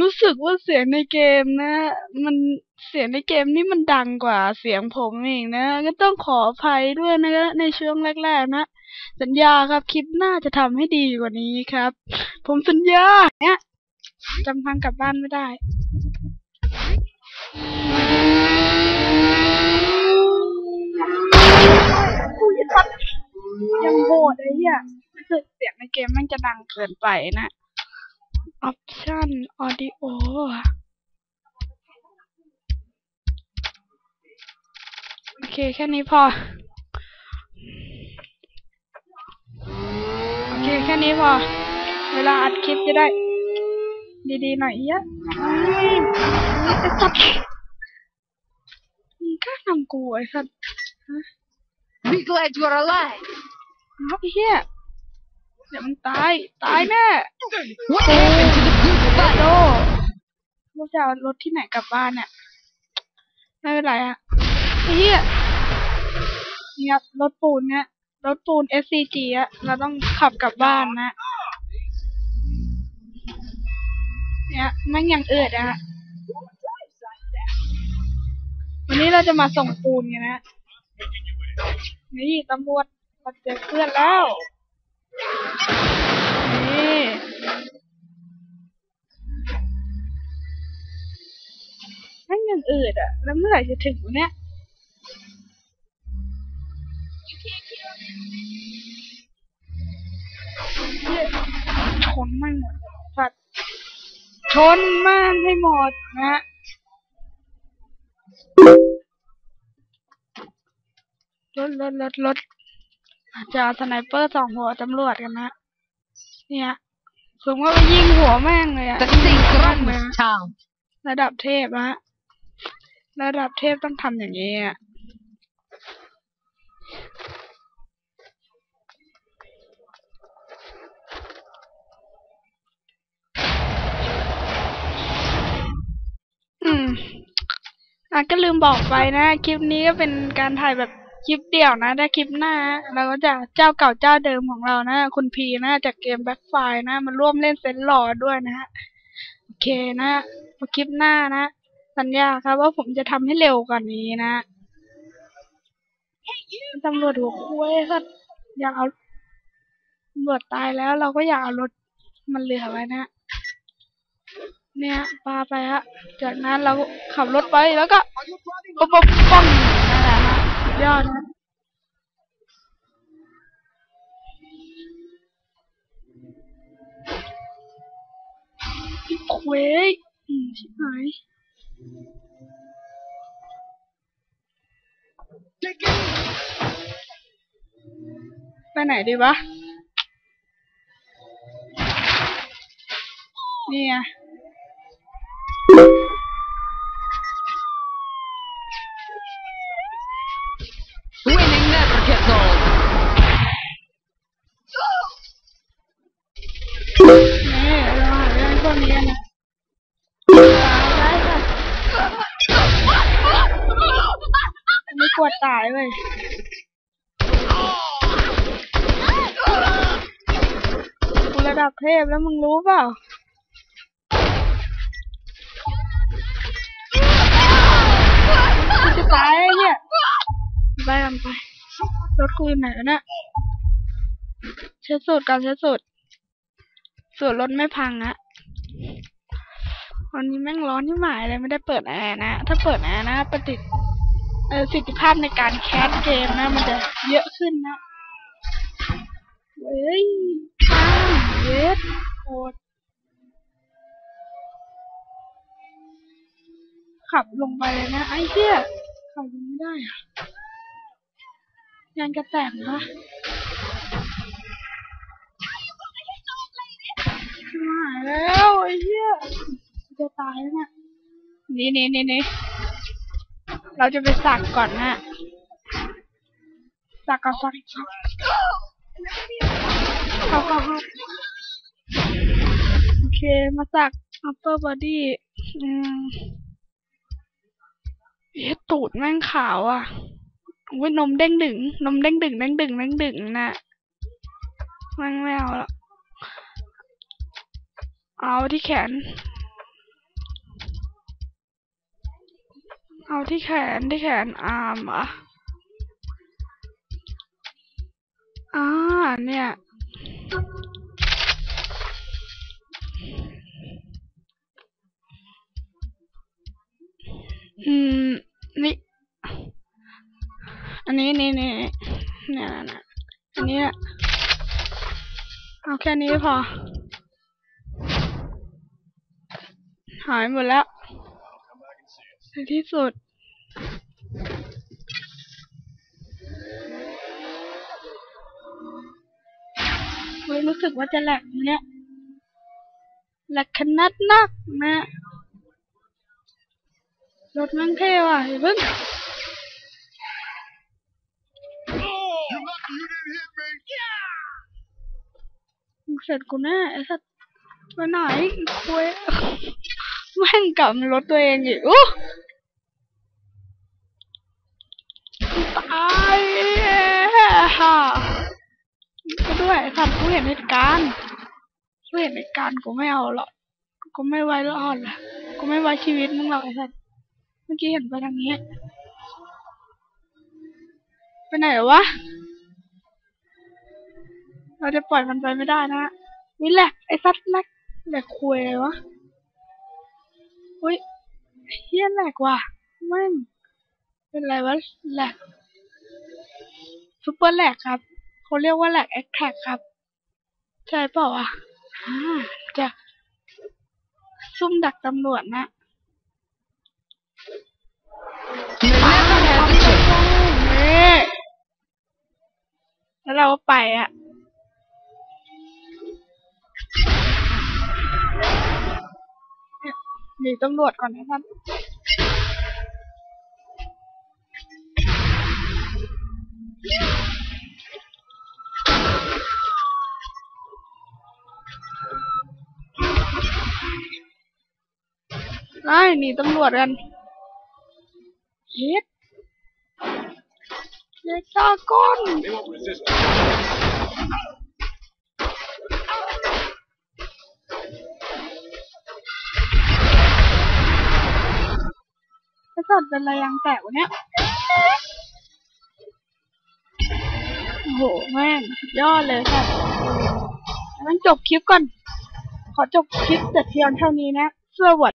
รู้สึกว่าเสียงในเกมนะ มันเสียงในเกมนี่มันดังกว่าเสียงผมเองนะ ก็ต้องขออภัยด้วยนะในช่วงแรกๆนะ สัญญาครับคลิปหน้าจะทำให้ดีกว่านี้ครับ ผมสัญญาเนี่ยจำทางกลับบ้านไม่ได้กูจะตัดยังโหดไอ้เหี้ยรู้สึกเสียงในเกมมันจะดังเกินไปนะ Option Audio โอเค แค่นี้พอ โอเค แค่นี้พอ เวลาอัดคลิปจะได้ ดีๆหน่อยเยอะจะจับมึงกล้านำกูไอ้สัส Be glad you're alive. เอาไอ้เหี้ย เดี๋ยวมันตาย ตายแน่ What happened to the good โด fight? เราจะเอารถที่ไหนกลับบ้านเนี่ยไม่เป็นไรอะไอ้เหี้ยเนี่ยรถปูนเนี่ยรถปูน SCG อะเราต้องขับกลับบ้านนะ เนี่ยแมันยังเอืดอะวันนี้เราจะมาส่งปูนกันนะ นี่ตำรวจมาเจอเพื่อนแล้ว นี่แมันยังอืดอะแล้วเมื่อไหร่จะถึงวะเนี่ยชนไม่หมดสัตว์ชนมากให้หมดนะฮะรถรถรถรถ จะเอาสไนเปอร์สองหัวตำรวจกันนะเนี่ยผมก็ไปยิงหัวแม่งเลยอะ The thing runs town. ระดับเทพนะฮะระดับเทพต้องทำอย่างนี้อะอืมอะก็ลืมบอกไปนะ คลิปนี้ก็เป็นการถ่ายแบบ คลิปเดี่ยวนะถ้าคลิปหน้า เราก็จะเจ้าเก่าเจ้าเดิมของเรานะ คุณพีนะจากเกมแบ็คไฟนะมาร่วมเล่นเซนหลอดด้วยนะฮะโอเคนะคลิปหน้านะ สัญญาครับว่าผมจะทำให้เร็วกว่านี้นะตำรวจหัวคุ้ยก็อยากเอาตำรวจตายแล้วเราก็อยากเอารถมันเหลือไว้นะ เนี่ยปาไปฮะจากนั้นเราขับรถไปแล้วก็ปุ๊บปุ๊บป้ง ฮะสุดยอดนะพี่เค ได้ค่ะไม่กลัวตายเว้ยกูระดับเทพแล้วมึงรู้เปล่าจะตายเนี่ยไปกันไปรถกูอยู่ไหนวะเนี่ยเช็ดสูตรกันเช็ดสูตร สูตรรถไม่พังอะวันนี้แม่งร้อนที่หมายเลยไม่ได้เปิดแอร์นะ ถ้าเปิดแอร์นะประสิทธิประสิทธิภาพในการแคสเกมนะ มันจะเยอะขึ้นนะเว้ยข้ามเย็ดโคตรขับลงไปเลยนะ ไอ้เหี้ยขับลงไม่ได้อะยางกระแตกนะ แล้วไอ้เหี้ยจะตายแล้วเนี่ยนี่นี่นี่นี่เราจะไปสักก่อนนะสักก่อนสักสักเข้าเข้าเข้าโอเคมาสัก upper body อืมเอ๊ะตูดแม่งขาวอะโอ้ยนมเด้งดึงนมเด้งดึงเด้งดึงเด้งดึงนะแม่งไม่เอาละ เอาที่แขน เอาที่แขนที่แขนอาร์มอะอ่าเนี่ยอืม นี่ อันนี้นี่นี่เนี่ยนะอันนี้เอาแค่นี้พอ หายหมดแล้ว ในที่สุด เฮ้ยรู้สึกว่าจะแหลกเนี่ยแหลกขนาดนักนะรถม่งเท่ว่ะอย่าเพิ่งเสร็จกูแน่ไอ้สัตว์ไปไหนคุย แม่งกลับรถตัวเองอีกอู้ตายฮ่าก็ด้วยไอ้สัตว์กูเห็นเหตุการณ์กูเห็นเหตุการณ์กูไม่เอาหรอกกูไม่ไว้รอดละกูไม่ไว้ชีวิตมึงหรอกไอ้สัตว์เมื่อกี้เห็นไปทางนี้ไปไหนวะเราจะปล่อยมันไปไม่ได้นะนี่แหละไอ้สัตว์แหลกแหลกคุยเลยวะ เฮ้ยเฮียแหลกว่ะม่งเป็นไรวะแหลกซุปเปอร์แหลกครับเขาเรียกว่าแหลกแอคแท็กครับ ใช่เปล่าวอ่าจะซุ่มดักตำรวจนะแล้วเราก็ไปอะ เนี่ยหนีตำรวจก่อนนะท่านไล่หนีตำรวจกันเฮ็ดเฮ็ดตาก้อน สดเป็นอะไรยังแตกวะเนี่ยโอ้โหแม่งยอดเลยค่ะงั้นจบคลิปก่อน ขอจบคลิปแต่เพียงเท่านี้นะสวัส